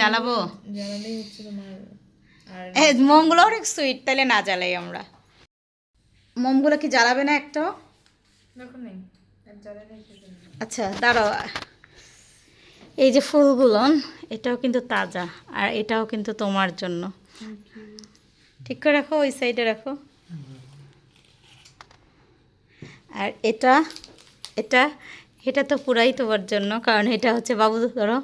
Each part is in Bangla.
জ্বালাবো? জ্বালালেই হচ্ছে তোমার আর মোমগুলো অনেক সুইট তাহলে না জ্বালাই আমরা। মোমগুলো কি জ্বালাবে না হয়ে যাবে। আচ্ছা দাঁড়াও। এই যে ফুলগুলো এটাও কিন্তু তাজা আর এটাও কিন্তু তোমার জন্য। ঠিক করে রাখো ওই সাইডে রাখো। আর এটা এটা এটা তো পুরাই তোমার জন্য কারণ এটা হচ্ছে বাবু ধরো।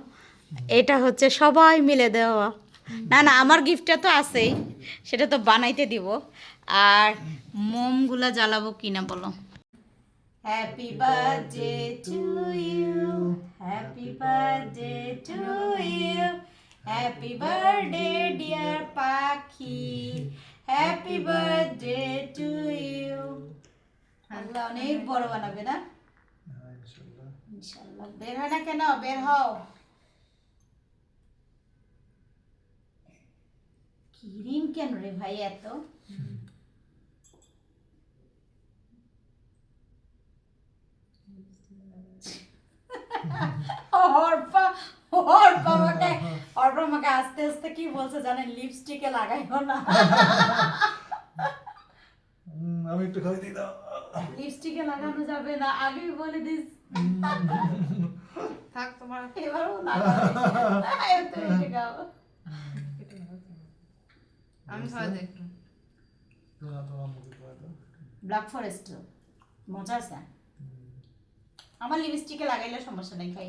এটা হচ্ছে সবাই মিলে দেওয়া। না না আমার গিফটটা তো আছেই। সেটা তো বানাইতে দিব। আর মোমগুলা জ্বালাবো কিনা বলো? Happy birthday to you happy birthday to you happy birthday dear Pakhi happy birthday to you Allah অনেক বড় বানাবে না? ইনশাল্লাহ। বের হয় না কেন? বের হও। কিরিম কেন রে ভাই এত? অর্পা অর্পা আমাকে অর্পা আমাকে আস্তে আস্তে কি বলছে জানেন লিপস্টিকে লাগাইও না। আমি একটু খাই দিই দাও। লিপস্টিকে লাগানো যাবে না আগেই বলে দিস। থাক তোমার। এবারও লাগাবে তুমি একটু খাও। আমি একটু ব্ল্যাক ফরেস্ট মজা আছে। আমার লিপস্টিকে লাগাইলে সমস্যা নেই খাই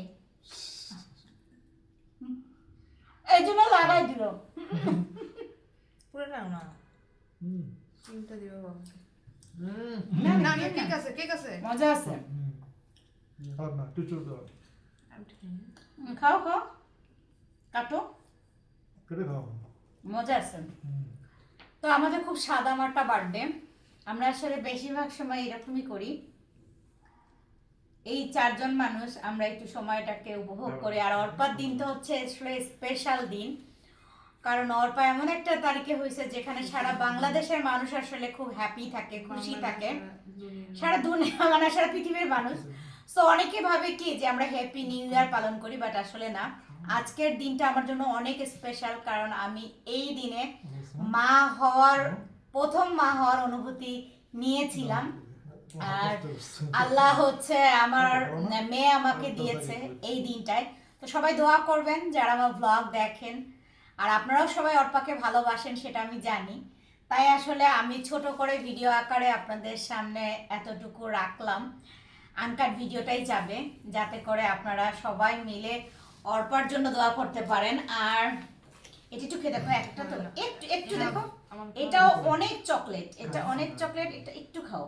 এই জন্য লাগাই দিল। পুরো না হুম। তিনটা দিবে না না কেক আছে কেক আছে। মজা আছে। না দাও খাও খাও। কাটো। কেটে খাও। মজা আছে। হুম। তো আমাদের খুব সাদা মাটা বার্থডে। আমরা আসলে বেশিরভাগ সময় এরকমই করি। এই চারজন মানুষ আমরা একটু সময়টাকে উপভোগ করি। আর অর্পার দিন তো হচ্ছে স্পেশাল দিন। কারণ অর্পা এমন একটা তারিখে হয়েছে যেখানে সারা বাংলাদেশের মানুষ আসলে খুব হ্যাপি থাকে খুশি থাকে। সারা দুনিয়া মানে সারা পৃথিবীর মানুষ। সো অনেকে ভাবে কি যে আমরা হ্যাপি নিউ ইয়ার পালন করি বাট আসলে না। আজকের দিনটা আমার জন্য অনেক স্পেশাল কারণ আমি এই দিনে মা হওয়ার প্রথম মা হওয়ার অনুভূতি নিয়েছিলাম আর আল্লাহ হচ্ছে আমার মেয়ে আমাকে দিয়েছে এই দিনটায় তো সবাই দোয়া করবেন যারা আমার ব্লগ দেখেন আর আপনারাও সবাই অর্পাকে ভালোবাসেন সেটা আমি জানি তাই আসলে আমি ছোট করে ভিডিও আকারে আপনাদের সামনে এতটুকু রাখলাম আনকাট ভিডিওটাই যাবে যাতে করে আপনারা সবাই মিলে অর্পার জন্য দোয়া করতে পারেন। আর এটা একটু খেয়ে দেখো একটা তো একটু একটু দেখো এটাও অনেক চকলেট এটা অনেক চকলেট এটা একটু খাও।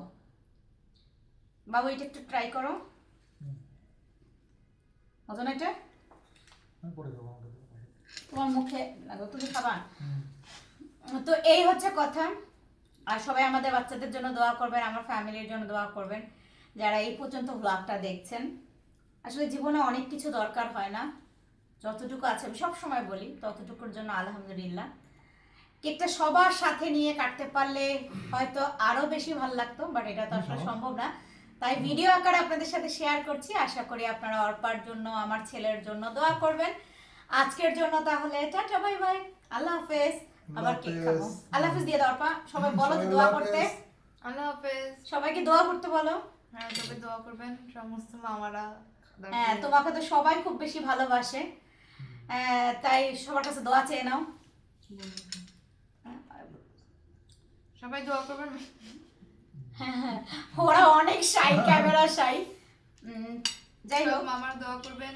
বাবু এটা একটু ট্রাই করো। মজা না এটা। তোমার মুখে লাগো তুমি খাবা। তো এই হচ্ছে কথা। আর সবাই আমাদের বাচ্চাদের জন্য দোয়া করবেন আমার ফ্যামিলির জন্য দোয়া করবেন যারা এই পর্যন্ত ব্লগটা দেখছেন। আসলে জীবনে অনেক কিছু দরকার হয় না। যতটুকু আছে আমি সব সময় বলি ততটুকুর জন্য আলহামদুলিল্লাহ। কেকটা সবার সাথে নিয়ে কাটতে পারলে হয়তো আরও বেশি ভালো লাগতো বাট এটা তো আসলে সম্ভব না। তাই ভিডিও আকারে আপনাদের সাথে শেয়ার করছি। আশা করি আপনারা অর্পার জন্য আমার ছেলের জন্য দোয়া করবেন। আজকের জন্য তাহলে টাটা বাই বাই আল্লাহ হাফেজ। আবার কেক খাব। আল্লাহ হাফেজ দিয়ে দাও অর্পা। সবাই বলো যে সবাই দোয়া করতে। আল্লাহ হাফেজ। সবাইকে দোয়া করতে বলো। হ্যাঁ তবে দোয়া করবেন। সমস্ত মামারা। হ্যাঁ তোমাকে তো সবাই খুব বেশি ভালোবাসে। আহ, তাই সবার কাছে দোয়া চেয়ে নাও। সবাই দোয়া করবেন? ওরা অনেক শাই ক্যামেরা শাই যাই হোক। মামার দোয়া করবেন।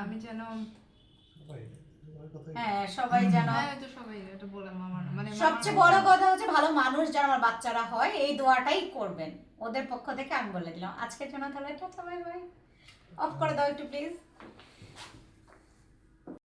আমি যেন সবাই হ্যাঁ সবাই যেন হ্যাঁ সবাই এটা বললাম মামার মানে সবচেয়ে বড় কথা হচ্ছে ভালো মানুষ যারা আমার বাচ্চারা হয় এই দোয়াটাই করবেন। ওদের পক্ষ থেকে আমি বলে দিলাম। আজকের জন্য তাহলে টাটা বাই বাই অফ করে দাও একটু প্লিজ